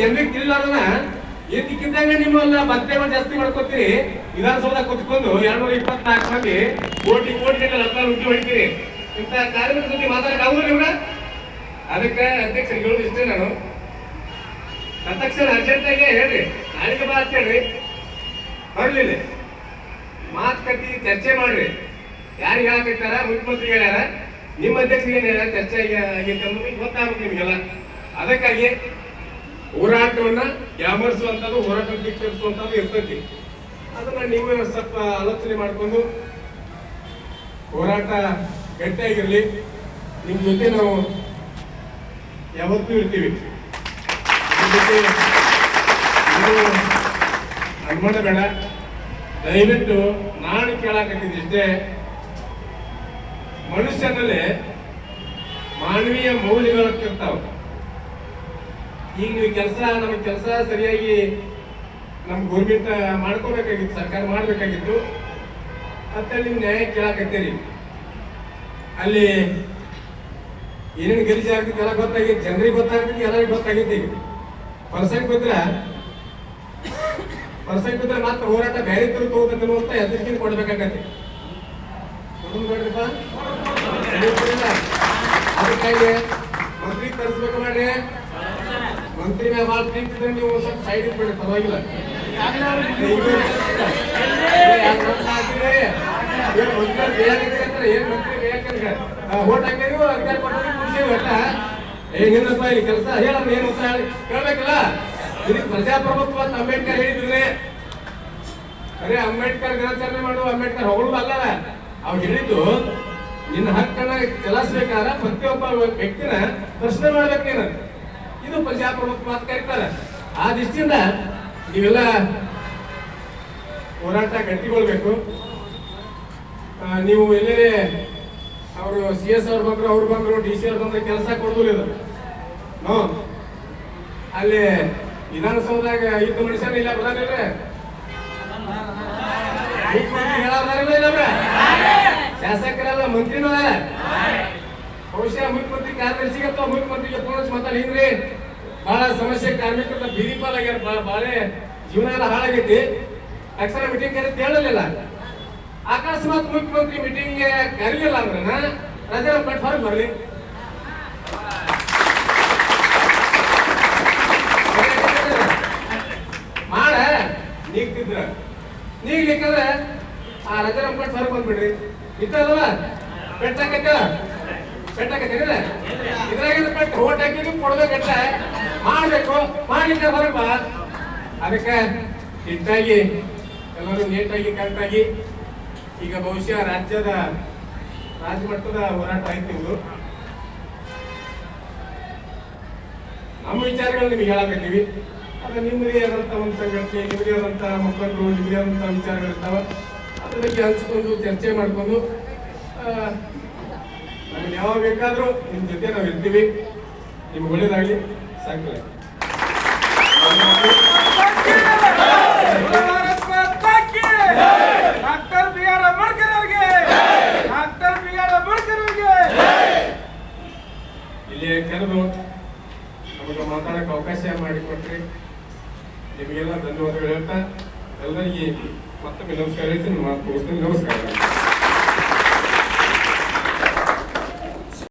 ಜನರಿಗೆ ತಿಳಿಲಾರನ ಇದಕ್ಕಿದ್ದಂಗೆ ನಿಮ್ಮನ್ನ ಮತ್ತೆ ಜಾಸ್ತಿ ಮಾಡ್ಕೊತೀರಿ? ವಿಧಾನಸೌಧ ಕುತ್ಕೊಂಡು ಎರಡ್ ನೂರ ಇಪ್ಪತ್ನಾಲ್ಕು ಮಂದಿ ಕೋಟಿ ಕೋಟಿ ರೊಕ್ಕ ಲುಟ್ಟಿ ಹೊಡಿತೀರಿ. ಇಂಥ ಕಾರ್ಮಿಕರ ಜೊತೆ ಮಾತಾಡಕ್ ಆಗುದಿಲ್ಲ ನಿಮ್ಗೆ ಅದಕ್ಕೆ ಅಧ್ಯಕ್ಷರಿಗೆ ಹೇಳೋದು ಇಷ್ಟೇ ನಾನು. ತಕ್ಷಣ ಅರ್ಜೆಂಟಾಗೆ ಹೇಳ್ರಿ. ನಾಳೆಗೆ ಬಾ ಅಂತ ಹೇಳ್ರಿ. ಬರ್ಲಿಲ್ಲ. ಮಾತುಕತೆ, ಚರ್ಚೆ ಮಾಡ್ರಿ. ಯಾರು ಹೇಳಕತ್ತಾರ ಮುಖ್ಯಮಂತ್ರಿ ಹೇಳ್ಯಾರ? ನಿಮ್ಮ ಅಧ್ಯಕ್ಷರಿಗೆ ಏನು ಹೇಳ್ಯಾರ? ಚರ್ಚೆ ಆಗೈತೆ ಅನ್ನೋದು ಈಗ ನಿಮಗೆಲ್ಲ. ಅದಕ್ಕಾಗಿ ಹೋರಾಟವನ್ನ ಯಾಮರಿಸುವಂಥದ್ದು ಹೋರಾಟ ದಿಕ್ಕರಿಸುವಂಥದ್ದು ಇರ್ತೈತಿ. ಅದನ್ನ ನೀವು ಸ್ವಲ್ಪ ಆಲೋಚನೆ ಮಾಡಿಕೊಂಡು ಹೋರಾಟ ಗಟ್ಟಿಯಾಗಿರಲಿ. ನಿಮ್ ಜೊತೆ ನಾವು ಯಾವತ್ತೂ ಇರ್ತೀವಿ. ಅನುಮಾನ ಬೇಡ. ದಯವಿಟ್ಟು ನಾನು ಕೇಳಾಕತ್ತಿದ್ದಿಷ್ಟೇ ಮನುಷ್ಯನಲ್ಲಿ ಮಾನವೀಯ ಮೌಲ್ಯಗಳಿರ್ತಾವ ಈಗ ನೀವು ಕೆಲಸ ನಮ್ಗೆ ಕೆಲಸ ಸರಿಯಾಗಿ ನಮ್ಮ ಗೌರ್ಮೆಂಟ್ ಮಾಡ್ಕೋಬೇಕಾಗಿತ್ತು ಸರ್ಕಾರ ಮಾಡ್ಬೇಕಾಗಿತ್ತು ಮತ್ತೆ ನೀವು ನ್ಯಾಯ ಕೇಳಾಕತ್ತೀರಿ ಅಲ್ಲಿ ಏನೇನು ಗಲೀಜು ಆಗ್ತೈತಿ ಎಲ್ಲ ಗೊತ್ತಾಗೈತಿ ಜನರಿಗೆ ಗೊತ್ತಾಗ್ತೈತಿ ಎಲ್ಲರಿಗೂ ಗೊತ್ತಾಗೈತಿ ಈಗ ಪರ್ಸೆಂಟ್ ಬಿದ್ರ ಪರ್ಸೆಂಟ್ ಬಿದ್ರೆ ಮತ್ತೆ ಹೋರಾಟ ಬೇರೆ ತರ ತಗೋಬೇಕು ಅಂತ ಹೆದರಿಕೆ ಕೊಡ್ಬೇಕಾಗತ್ತೆ. ಅದಕ್ಕಾಗಿ ಮಂತ್ರಿ ಮಂತ್ರಿ ಮ್ಯಾಗ ಭಾಳ ಪ್ರೀತಿ ನೀವು ಸ್ವಲ್ಪ ಸೈಡ್ ಇಟ್ಬಿಡಿ, ಪರವಾಗಿಲ್ಲ. ಓಟ್ ಹಾಕಿದ್ರು ಅಧಿಕಾರ ಕೊಟ್ಟು ಖುಷಿ ಒಟ್ಟ ಏ ನಿನ್ನಪ್ಪ ಇಲ್ಲಿ ಕೆಲಸ ಹೇಳಮ್ಮ ಏನು ಅಂತ ಹೇಳಿ ಕೇಳ್ಬೇಕಲ್ಲ ಇದಕ್ಕೆ ಪ್ರಜಾಪ್ರಭುತ್ವ ಅಂತ ಅಂಬೇಡ್ಕರ್ ಹೇಳಿದ್ರೆ ಅರೆ ಅಂಬೇಡ್ಕರ್ ದಿನಾಚರಣೆ ಮಾಡುವ ಅಂಬೇಡ್ಕರ್ ಹೊಗಳು ಅಲ್ಲ. ಅವ್ರು ಹೇಳಿದ್ದು, ನಿನ್ನ ಹಕ್ಕನ್ನ ಚಲಾಯಿಸ್ಬೇಕಾದ್ರೆ ಪ್ರತಿಯೊಬ್ಬ ವ್ಯಕ್ತಿನ ಪ್ರಶ್ನೆ ಮಾಡ್ಬೇಕು ನೀನು. ಇದು ಪ್ರಜಾಪ್ರಭುತ್ವ ಅಂತ ಕರೀತಾರೆ. ಆ ದೃಷ್ಟಿಯಿಂದ ನೀವೆಲ್ಲ ಹೋರಾಟ ಗಟ್ಟಿಗೊಳ್ಬೇಕು. ನೀವು ಎಲ್ಲೇ ಅವರು ಸಿ ಎಸ್ ಅವ್ರು ಬಂದ್ರು ಅವ್ರು ಬಂದ್ರು ಡಿ ಸಿ ಅವ್ರು ಬಂದ್ರೆ ಕೆಲಸ ಕೊಡೋದಿಲ್ಲ ಇದು ನೋ. ಅಲ್ಲಿ ವಿಧಾನಸೌಧದಾಗ ಐದು ಮನುಷ್ಯನ ಇಲ್ಲ ಅವ್ರ? ಶಾಸಕರೆಲ್ಲ ಮಂತ್ರಿನೂ ಬಹುಶಃ ಮುಖ್ಯಮಂತ್ರಿ ಕಾರ್ಯದರ್ಶಿಗೆ ಅಥವಾ ಮುಖ್ಯಮಂತ್ರಿಗೆ ಹಚ್ಚಿ ಮಾತಾಡಿ. ಬಹಳ ಸಮಸ್ಯೆ, ಕಾರ್ಮಿಕರ ಬೀದಿ ಪಾಲಾಗ್ಯಾರ ಬಹಳ ಜೀವನ ಎಲ್ಲ ಹಾಳಾಗೈತಿ. ಅಕ್ಷರ ಮೀಟಿಂಗ್ ಕರೆ ಹೇಳಲಿಲ್ಲ. ಅಕಸ್ಮಾತ್ ಮುಖ್ಯಮಂತ್ರಿ ಮೀಟಿಂಗ್ಗೆ ಕರೀಲಿಲ್ಲ ಅಂದ್ರೆ ರಜೆ ಪ್ಲಾಟ್ಫಾರ್ಮ್ ಹೊರಗೆ ಬರ್ಲಿ. ಮಾಡ, ನೀಗ್ತಿದ್ರ. ನೀಗ್ಲಿಕ್ಕಂದ್ರೆ ಆ ರಜೆ ಪ್ಲಾಟ್ಫಾರ್ಮ್ ಹೊರಗೆ ಬಂದ್ಬಿಡ್ರಿ ಇತ್ತಲ್ವ ಪೆಟ್ಟಾಕತ್ತ ಪೆಟ್ಟಾಕತ್ತೀರ ಇದ್ರಾಗ ಪೆಟ್ಟು ಓಟ್ ಹಾಕಿದ್ರು ಕೊಡ್ಬೇಕಟ್ಟ ಮಾಡಬೇಕು ಮಾಡ್ಲಿಕ್ಕೆ ಹೊರಗೆ ಬಾ ಅದಕ್ಕೆ ಹೆಚ್ಚಾಗಿ, ಎಲ್ಲರೂ ನೀಟಾಗಿ, ಕರೆಕ್ಟಾಗಿ, ಈಗ ಬಹುಶಃ ರಾಜ್ಯದ ರಾಜ್ಯಮಟ್ಟದ ಹೋರಾಟ ಆಯ್ತು ಇದು. ನಮ್ಮ ವಿಚಾರಗಳು ನಿಮಗೆ ಹೇಳಕತ್ತೀವಿ ಅದು ನಿಮ್ಮದೇ ಆದಂಥ ಒಂದು ಸಂಘಟನೆ, ನಿಮ್ಮದೇ ಆದಂಥ ಮುಖಂಡರು ನಿಮ್ಮದೇ ಆದಂಥ ವಿಚಾರಗಳಿರ್ತಾವ ಅದ್ರ ಬಗ್ಗೆ ಹಂಚ್ಕೊಂಡು ಚರ್ಚೆ ಮಾಡಿಕೊಂಡು ನಮ್ಗೆ ಯಾವಾಗ ಬೇಕಾದರೂ ನಿಮ್ಮ ಜೊತೆ ನಾವು ಇರ್ತೀವಿ. ನಿಮ್ಗೆ ಒಳ್ಳೇದಾಗಲಿ. ಸಾಕು. ಡಾಕ್ಟರ್ ಬಿ ಆರ್ ಅಂಬೇಡ್ಕರ್ ಅವರಿಗೆ. ಡಾಕ್ಟರ್ ಬಿ ಆರ್ ಅಂಬೇಡ್ಕರ್ ಅವರಿಗೆ. ಇಲ್ಲಿ ಕರೆದು ನಮಗೆ ಮಾತಾಡಕ್ಕೆ ಅವಕಾಶ ಮಾಡಿಕೊಟ್ರಿ. ನಿಮಗೆಲ್ಲ ಧನ್ಯವಾದಗಳು ಹೇಳ್ತಾ ಎಲ್ಲರಿಗೆ ಮತ್ತೊಮ್ಮೆ ನಮಸ್ಕಾರ ಹೇಳ್ತೀನಿ. ಮಾತು ನಮಸ್ಕಾರ.